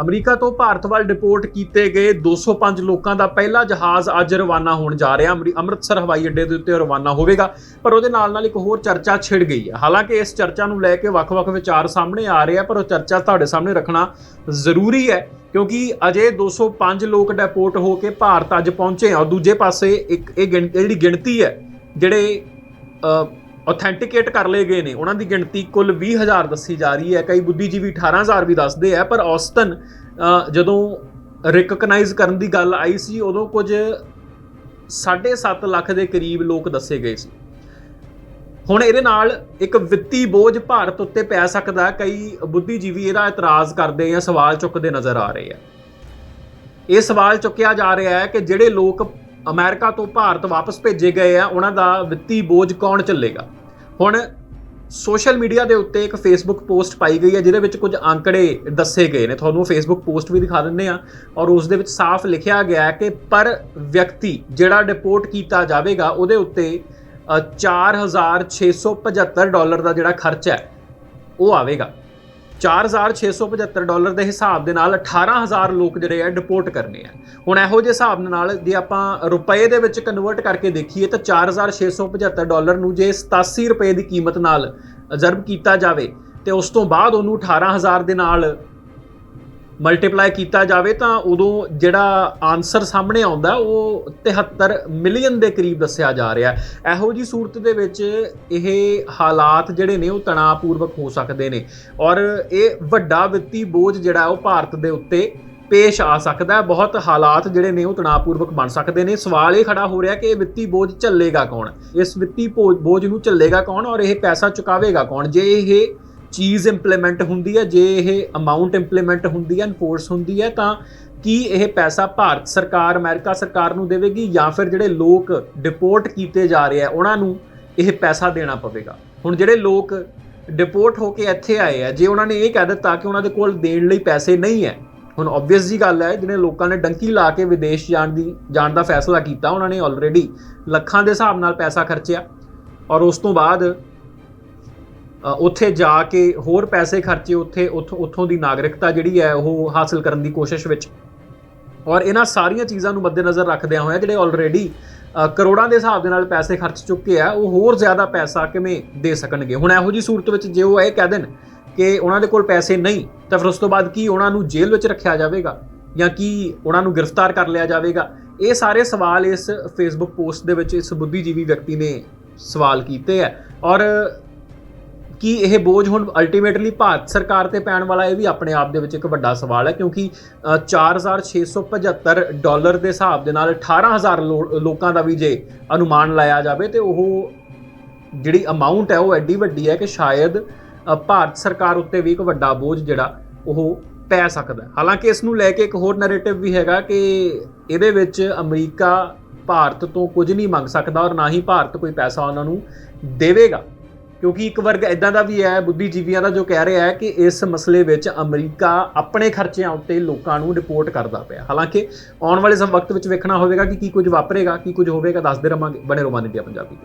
America ਤੋਂ ਭਾਰਤ ਵੱਲ deport ਕੀਤੇ ਗਏ 205 ਲੋਕਾਂ ਦਾ ਪਹਿਲਾ ਜਹਾਜ਼ ਅੱਜ ਰਵਾਨਾ ਹੋਣ ਜਾ ਰਿਹਾ। ਅੰਮ੍ਰਿ- ਅੰਮ੍ਰਿਤਸਰ ਹਵਾਈ ਅੱਡੇ ਦੇ ਉੱਤੇ ਰਵਾਨਾ ਹੋਵੇਗਾ, ਪਰ ਉਹਦੇ ਨਾਲ ਨਾਲ ਇੱਕ ਹੋਰ ਚਰਚਾ ਛਿੜ ਗਈ ਹੈ। ਹਾਲਾਂਕਿ ਇਸ ਚਰਚਾ ਨੂੰ ਲੈ ਕੇ ਵੱਖ-ਵੱਖ ਵਿਚਾਰ ਸਾਹਮਣੇ ਆ ਰਹੇ ਆ, ਪਰ ਉਹ ਚਰਚਾ ਤੁਹਾਡੇ ਸਾਹਮਣੇ ਰੱਖਣਾ ਜ਼ਰੂਰੀ ਹੈ, ਕਿਉਂਕਿ ਅਜੇ 205 ਲੋਕ ਡਿਪੋਰਟ ਹੋ ਕੇ ਭਾਰਤ ਅੱਜ ਪਹੁੰਚੇ ਆ। ਔਰ ਦੂਜੇ ਪਾਸੇ ਇੱਕ ਇਹ ਗਿਣ- ਇਹ ਜਿਹੜੀ ਗਿਣਤੀ ਹੈ, ਜਿਹੜੇ ਆਥੈਂਟੀਕੇਟ ਕਰ ਲਏ ਗਏ ਨੇ। ਉਹਨਾਂ ਦੀ ਗਿਣਤੀ ਕੁੱਲ 20000 ਦੱਸੀ ਜਾ ਰਹੀ ਹੈ। ਕਈ ਬੁੱਧੀਜੀਵੀ 18000 ਵੀ ਦੱਸਦੇ ਆ ਪਰ ਔਸਤਨ ਅ, ਜਦੋਂ ਰਿਕਗਨਾਈਜ਼ ਕਰਨ ਦੀ ਗੱਲ ਆਈ ਸੀ ਉਦੋਂ ਕੁਝ 7.5 ਲੱਖ ਦੇ ਕਰੀਬ ਲੋਕ ਦੱਸੇ ਗਏ ਸੀ। ਹੁਣ ਇਹਦੇ ਨਾਲ ਇੱਕ ਵਿੱਤੀ ਬੋਝ ਭਾਰਤ ਉੱਤੇ ਪੈ ਸਕਦਾ ਕਈ ਬੁੱਧੀਜੀਵੀ ਇਹਦਾ ਇਤਰਾਜ਼ ਕਰਦੇ ਜਾਂ ਸਵਾਲ ਚੁੱਕਦੇ ਨਜ਼ਰ ਆ ਰਹੇ ਆ। ਇਹ ਸਵਾਲ ਚੁੱਕਿਆ ਜਾ ਰਿਹਾ ਹੈ ਕਿ ਜਿਹੜੇ ਲੋਕ ਅਮਰੀਕਾ ਤੋਂ ਭਾਰਤ ਵਾਪਸ ਭੇਜੇ ਗਏ ਆ ਉਹਨਾਂ ਦਾ ਵਿੱਤੀ ਬੋਝ ਕੌਣ ਚੱਲੇਗਾ ਹੁਣ ਸੋਸ਼ਲ ਮੀਡੀਆ ਦੇ ਉੱਤੇ ਇੱਕ ਫੇਸਬੁੱਕ ਪੋਸਟ ਪਾਈ ਗਈ ਹੈ ਜਿਹਦੇ ਵਿੱਚ ਕੁਝ ਅੰਕੜੇ ਦੱਸੇ ਗਏ ਨੇ। ਤੁਹਾਨੂੰ ਫੇਸਬੁੱਕ ਪੋਸਟ ਵੀ ਦਿਖਾ ਦਿੰਦੇ ਆ ਔਰ ਉਸ ਦੇ ਵਿੱਚ ਸਾਫ਼ ਲਿਖਿਆ ਗਿਆ ਹੈ ਕਿ ਪਰ ਵਿਅਕਤੀ ਜਿਹੜਾ ਡਿਪੋਰਟ ਕੀਤਾ ਜਾਵੇਗਾ ਉਹਦੇ ਉੱਤੇ ਅ, 4675 ਡਾਲਰ ਦਾ ਜਿਹੜਾ ਖਰਚ ਹੈ ਉਹ ਆਵੇਗਾ। 4675 ਡਾਲਰ ਦੇ ਹਿਸਾਬ ਦੇ ਨਾਲ 18000 ਲੋਕ ਜਿਹੜੇ ਆ ਡਿਪੋਰਟ ਕਰਨੇ ਆ। ਹੁਣ ਇਹੋ ਜਿਹੇ ਹਿਸਾਬ ਨਾਲ ਜੇ ਆਪਾਂ ਰੁਪਏ ਦੇ ਵਿੱਚ ਕਨਵਰਟ ਕਰਕੇ ਦੇਖੀਏ ਤਾਂ 4675 ਡਾਲਰ ਨੂੰ ਜੇ 87 ਰੁਪਏ ਦੀ ਕੀਮਤ ਨਾਲ ਜ਼ਰਬ ਕੀਤਾ ਜਾਵੇ ਤੇ ਉਸ ਤੋਂ ਬਾਅਦ ਉਹਨੂੰ 18000 ਦੇ ਨਾਲ ਮਲਟੀਪਲਾਈ ਕੀਤਾ ਜਾਵੇ ਤਾਂ ਉਦੋਂ ਜਿਹੜਾ ਆਨਸਰ ਸਾਹਮਣੇ ਆਉਂਦਾ, ਉਹ 73 ਮਿਲੀਅਨ ਦੇ ਕਰੀਬ ਦੱਸਿਆ ਜਾ ਰਿਹਾ ਹੈ। ਇਹੋ ਜੀ ਸੂਰਤ ਦੇ ਵਿੱਚ ਇਹ ਹਾਲਾਤ ਜਿਹੜੇ ਨੇ, ਉਹ ਤਣਾਅਪੂਰਵਕ ਹੋ ਸਕਦੇ ਨੇ। ਔਰ ਇਹ ਵੱਡਾ ਵਿੱਤੀ ਬੋਝ ਜਿਹੜਾ ਉਹ ਭਾਰਤ ਦੇ ਉੱਤੇ ਪੇਸ਼ ਆ ਸਕਦਾ ਹੈ। ਬਹੁਤ ਹਾਲਾਤ ਜਿਹੜੇ ਨੇ, ਉਹ ਤਣਾਅਪੂਰਵਕ ਬਣ ਸਕਦੇ ਨੇ। ਸਵਾਲ ਇਹ ਖੜਾ ਹੋ ਰਿਹਾ ਕਿ ਇਹ ਵਿੱਤੀ ਬੋਝ ਝੱਲੇਗਾ ਕੌਣ? ਇਸ ਵਿੱਤੀ ਬੋ- ਬੋਝ ਨੂੰ ਝੱਲੇਗਾ ਕੌਣ? ਔਰ ਇਹ ਪੈਸਾ ਚੁਕਾਵੇਗਾ ਕੌਣ? ਜੇ ਇਹ ਚੀਜ਼ ਇੰਪਲੀਮੈਂਟ ਹੁੰਦੀ ਹੈ, ਜੇ ਇਹ ਅਮਾਉਂਟ ਇੰਪਲੀਮੈਂਟ ਹੁੰਦੀ ਹੈ ਇਨਫੋਰਸ ਹੁੰਦੀ ਹੈ, ਤਾਂ ਕੀ ਇਹ ਪੈਸਾ ਭਾਰਤ ਸਰਕਾਰ, ਅਮਰੀਕਾ ਸਰਕਾਰ ਨੂੰ ਦੇਵੇਗੀ ਜਾਂ ਫਿਰ ਜਿਹੜੇ ਲੋਕ ਡਿਪੋਰਟ ਕੀਤੇ ਜਾ ਰਹੇ ਆ, ਉਹਨਾਂ ਨੂੰ ਇਹ ਪੈਸਾ ਦੇਣਾ ਪਵੇਗਾ? ਹੁਣ ਜਿਹੜੇ ਲੋਕ ਡਿਪੋਰਟ ਹੋ ਕੇ ਇੱਥੇ ਆਏ ਆ, ਜੇ ਉਹਨਾਂ ਨੇ ਇਹ ਕਹਿ ਦਿੱਤਾ ਕਿ ਉਹਨਾਂ ਦੇ ਕੋਲ ਦੇਣ ਲਈ ਪੈਸੇ ਨਹੀਂ ਹੈ, ਹੁਣ ਆਬਵੀਅਸ ਜੀ ਗੱਲ ਹੈ ਜਿਹੜੇ ਲੋਕਾਂ ਨੇ ਡੰਕੀ ਲਾ ਕੇ ਵਿਦੇਸ਼ ਜਾਣ ਦੀ, ਜਾਣ ਦਾ ਫੈਸਲਾ ਕੀਤਾ, ਉਹਨਾਂ ਨੇ ਆਲਰੇਡੀ ਲੱਖਾਂ ਦੇ ਹਿਸਾਬ ਨਾਲ ਪੈਸਾ ਖਰਚਿਆ ਔਰ ਉਸ ਤੋਂ ਬਾਅਦ ਉੱਥੇ ਜਾ ਕੇ ਹੋਰ ਪੈਸੇ ਖਰਚੇ ਉੱਥੇ, ਉੱਥੋਂ ਉੱਥੋਂ ਦੀ ਨਾਗਰਿਕਤਾ ਜਿਹੜੀ ਹੈ ਉਹ ਹਾਸਲ ਕਰਨ ਦੀ ਕੋਸ਼ਿਸ਼ ਵਿੱਚ। ਔਰ ਇਹਨਾਂ ਸਾਰੀਆਂ ਚੀਜ਼ਾਂ ਨੂੰ ਮੱਦੇਨਜ਼ਰ ਰੱਖਦਿਆਂ ਹੋਇਆ ਜਿਹੜੇ ਆਲਰੇਡੀ ਕਰੋੜਾਂ ਦੇ ਹਿਸਾਬ ਦੇ ਨਾਲ ਪੈਸੇ ਖਰਚ ਚੁੱਕੇ ਆ, ਉਹ ਹੋਰ ਜ਼ਿਆਦਾ ਪੈਸਾ ਕਿਵੇਂ ਦੇ ਸਕਣਗੇ? ਹੁਣ ਇਹੋ ਜੀ ਸੂਰਤ ਵਿੱਚ ਜੇ ਉਹ ਇਹ ਕਹਿ ਦੇਣ ਕਿ ਉਹਨਾਂ ਦੇ ਕੋਲ ਪੈਸੇ ਨਹੀਂ, ਤਾਂ ਫਿਰ ਉਸ ਤੋਂ ਬਾਅਦ ਕੀ ਉਹਨਾਂ ਨੂੰ ਜੇਲ੍ਹ ਵਿੱਚ ਰੱਖਿਆ ਜਾਵੇਗਾ? ਜਾਂ ਕੀ ਉਹਨਾਂ ਨੂੰ ਗ੍ਰਿਫਤਾਰ ਕਰ ਲਿਆ ਜਾਵੇਗਾ? ਇਹ ਸਾਰੇ ਸਵਾਲ ਇਸ ਫੇਸਬੁੱਕ ਪੋਸਟ ਦੇ ਵਿੱਚ ਇਸ ਬੁੱਧੀਜੀਵੀ ਵਿਅਕਤੀ ਨੇ ਸਵਾਲ ਕੀਤੇ ਆ। ਔਰ ਕਿ ਇਹ ਬੋਝ ਹੁਣ ਅਲਟੀਮੇਟਲੀ ਭਾਰਤ ਸਰਕਾਰ ਤੇ ਪੈਣ ਵਾਲਾ ਇਹ ਵੀ ਆਪਣੇ ਆਪ ਦੇ ਵਿੱਚ ਇੱਕ ਵੱਡਾ ਸਵਾਲ ਹੈ ਕਿਉਂਕਿ ਅ, 4675 ਡਾਲਰ ਦੇ ਹਿਸਾਬ ਦੇ ਨਾਲ 18000 ਲੋ- ਲੋਕਾਂ ਦਾ ਵੀ ਜੇ ਅਨੁਮਾਨ ਲਾਇਆ ਜਾਵੇ ਤੇ ਉਹ ਜਿਹੜੀ ਅਮਾਉਂਟ ਹੈ ਉਹ ਐਡੀ ਵੱਡੀ ਹੈ ਕਿ ਸ਼ਾਇਦ ਭਾਰਤ ਸਰਕਾਰ ਉੱਤੇ ਵੀ ਇੱਕ ਵੱਡਾ ਬੋਝ ਜਿਹੜਾ ਉਹ ਪੈ ਸਕਦਾ ਹਾਲਾਂਕਿ ਇਸ ਨੂੰ ਲੈ ਕੇ ਇੱਕ ਹੋਰ ਨੈਰੇਟਿਵ ਵੀ ਹੈਗਾ ਕਿ ਇਹਦੇ ਵਿੱਚ ਅਮਰੀਕਾ ਭਾਰਤ ਤੋਂ ਕੁਝ ਨਹੀਂ ਮੰਗ ਸਕਦਾ ਔਰ ਨਾ ਹੀ ਭਾਰਤ ਕੋਈ ਪੈਸਾ ਉਹਨਾਂ ਨੂੰ ਦੇਵੇਗਾ। ਕਿਉਂਕਿ ਇੱਕ ਵਰਗ ਇਦਾਂ ਦਾ ਵੀ ਹੈ, ਬੁੱਧੀਜੀਵੀਆਂ ਦਾ ਜੋ ਕਹਿ ਰਿਹਾ ਹੈ ਕਿ ਇਸ ਮਸਲੇ ਵਿੱਚ ਅਮਰੀਕਾ ਆਪਣੇ ਖਰਚਿਆਂ ਉੱਤੇ ਲੋਕਾਂ ਨੂੰ ਰਿਪੋਰਟ ਕਰਦਾ ਪਿਆ। ਹਾਲਾਂਕਿ ਆਉਣ ਵਾਲੇ ਸਮ, ਵਕਤ ਵਿੱਚ ਵੇਖਣਾ ਹੋਵੇਗਾ ਕਿ ਕੀ ਕੁਝ ਵਾਪਰੇਗਾ, ਕੀ ਕੁਝ ਹੋਵੇਗਾ, ਦੱਸਦੇ ਰਵਾਂਗੇ, ਬਣੇ ਰੋਮਾਨ ਇੰਡੀਆ ਪੰਜਾਬੀ